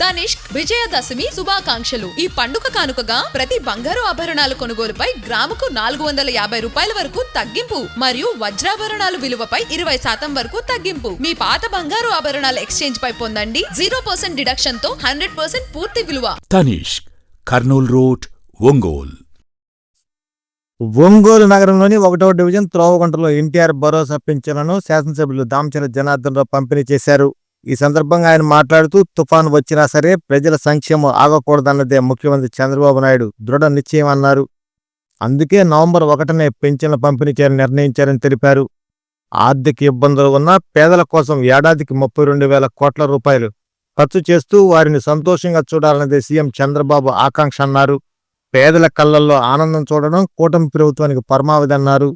తనిష్క్ విజయదశమి శుభాకాంక్షలు. ఈ పండుగ కానుకగా ప్రతి బంగారు ఆభరణాల కొనుగోలుపై గ్రాముకు నాలుగు వందల యాభై రూపాయల వరకు తగ్గింపు మరియు వజ్రాభరణాలు విలువపై ఇరవై శాతం వరకు తగ్గింపు. మీ పాత బంగారు ఆభరణాల ఎక్స్చేంజ్ పై పొందండి. జీరో పర్సెంట్ డిడక్షన్తో హండ్రెడ్ పర్సెంట్ పూర్తి విలువ. తనిష్క్ కర్నూల్ రోడ్ ఒంగోల్. ఒంగోలు నగరంలోని ఒకటో డివిజన్ త్రోవగుంటలో ఎన్టీఆర్ భరోసా పింఛన్లను శాసనసభ్యులు దామచల జనార్దన్ రావు పంపిణీ చేశారు. ఈ సందర్భంగా ఆయన మాట్లాడుతూ తుఫాన్ వచ్చినా సరే ప్రజల సంక్షేమం ఆగకూడదన్నదే ముఖ్యమంత్రి చంద్రబాబు నాయుడు దృఢ నిశ్చయం అన్నారు. అందుకే నవంబర్ ఒకటనే పెన్షన్ల పంపిణీ చేయాలని నిర్ణయించారని తెలిపారు. ఆర్థిక ఇబ్బందులు ఉన్న పేదల కోసం ఏడాదికి ముప్పై రెండు వేల కోట్ల రూపాయలు ఖర్చు చేస్తూ వారిని సంతోషంగా చూడాలన్నదే సీఎం చంద్రబాబు ఆకాంక్ష అన్నారు. పేదల కళ్ళల్లో ఆనందం చూడడం కూటమి ప్రభుత్వానికి పరమావధి అన్నారు.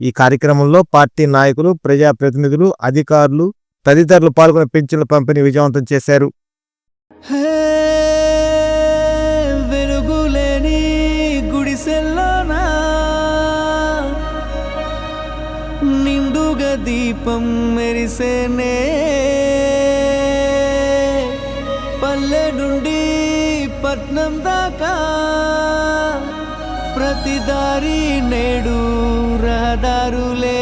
ఈ కార్యక్రమంలో పార్టీ నాయకులు ప్రజాప్రతినిధులు అధికారులు తదితరులు పాల్గొని పింఛన్ల పంపిణీ విజయవంతం చేశారు. నిండుగా దీపం మెరిసేనే పల్లె నుండి పట్నం దాకా ప్రతి దారి నేడు రహదారులే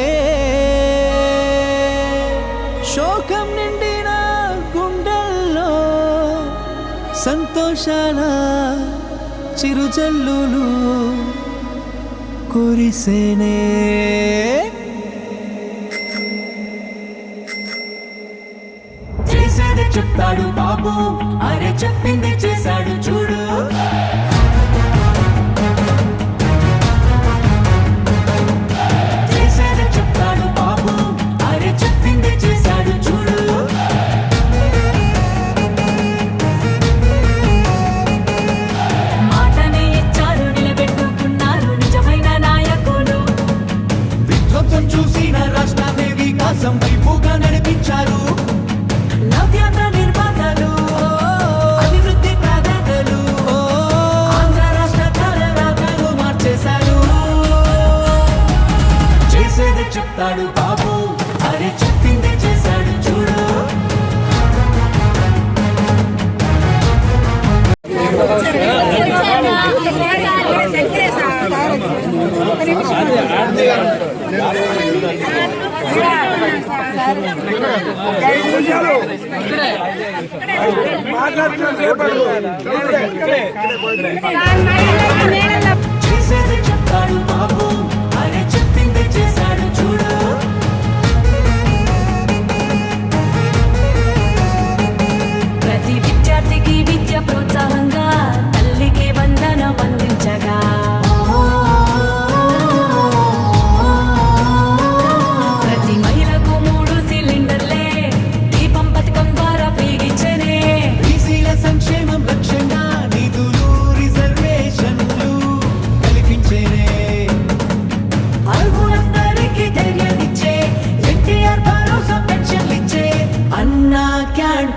సంతోషాల చిరుజల్లులు కురిసేనే. చేసేది చెప్తాడు బాబు. చేసేది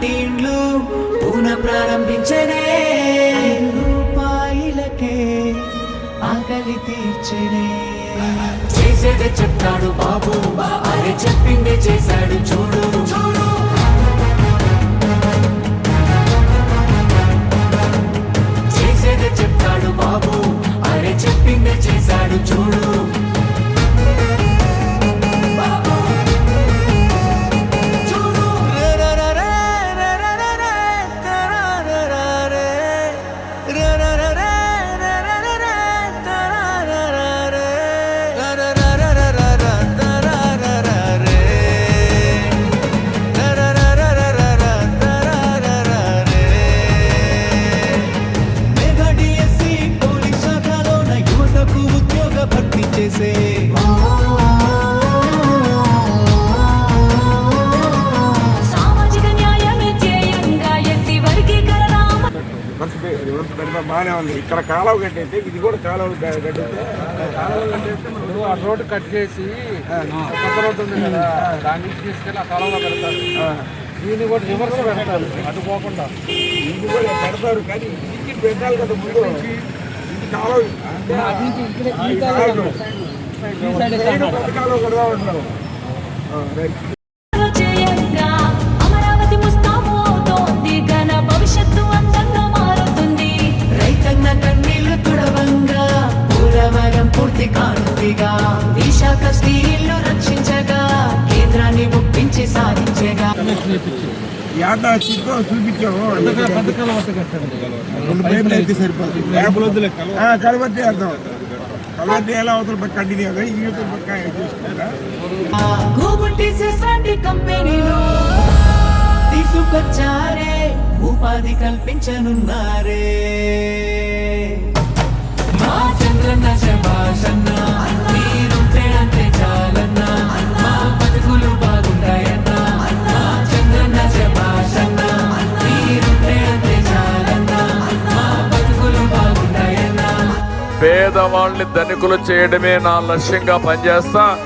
క్యాంటీన్లు పునః ప్రారంభించనే రూపాయలకే ఆకలి తీర్చనే. చేసేదే చెప్తాడు బాబు అరే చెప్పిందే చేశాడు చూడు. ఇవ్వడం పెద్ద బాగానే ఉంది. ఇక్కడ కాలువ కట్టయితే ఇది కూడా కాలువ కట్టితే కాలువ కట్టేస్తే ఇప్పుడు ఆ రోడ్డు కట్ చేసి కొత్త రోడ్డు ఉంది కదా దాని నుంచి తీసుకెళ్ళి ఆ కాలువలో పెడతారు దీన్ని కూడా రివర్స్ పెడతారు. అటు పోకుండా. ఇది కూడా పెడతారు కానీ ఇంటికి పెట్టాలి కదా ముందు. ఇది కాలువ. అంటే ఈ కాలువ సైడ్. కొత్త కాలువ. కడదా ఉంటారు రైట్. యాదాచితో చూపించాము రెండు పైపులు అయితే సరిపోతుంది కలవద్దే అర్థం. కలవద్దే ఎలా అవతల పక్క కంటిన్యూ అవుతుంది ఈ అవతల పక్క తీసుకొచ్చారే ఉపాధి కల్పించనున్నారే. మా చంద్రన్న శభాషన్న. పేదవాళ్ళని ధనికులు చేయడమే నా లక్ష్యంగా పనిచేస్తా.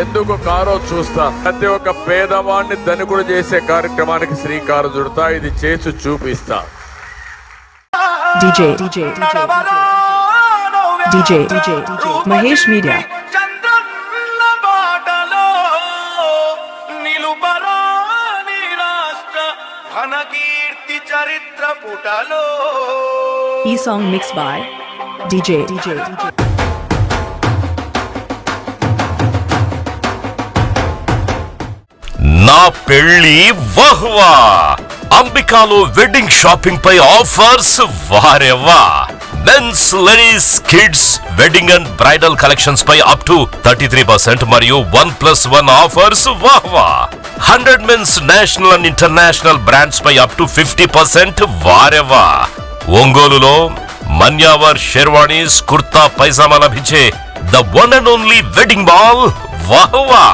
ఎందుకు కారో చూస్తా. ప్రతి ఒక్క పేదవాడిని ధనికులు చేసే కార్యక్రమానికి శ్రీకారం చుడతా ఇది చేసి చూపిస్తా. DJ, DJ, DJ, DJ, DJ, Mahesh DJ, DJ, DJ. నా పెళ్ళి వహ్వా. అంబికాలో వెడ్డింగ్ షాపింగ్ పై offers వారెవా men's ladies kids wedding and bridal collections pi up to thirty three percent మరియు one plus one offers వాహ్వా. Hundred men's national and international brands pi up to fifty percent వారెవా ఒంగోలులో మన్యావర్ షెర్వాణీస్ కుర్తా పైజామా లభించే the one and only wedding mall వాహ్వా.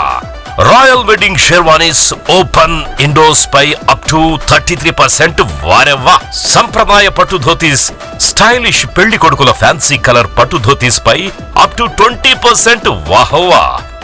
Royal wedding sherwanis open ఇండోస్ పై up to thirty three percent వారెవ్వా. సంప్రదాయ పట్టు dhotis stylish పెళ్ళి కొడుకుల fancy colour పట్టు ధోతీస్ పై అప్ టు ట్వంటీ పర్సెంట్ వాహవ్వా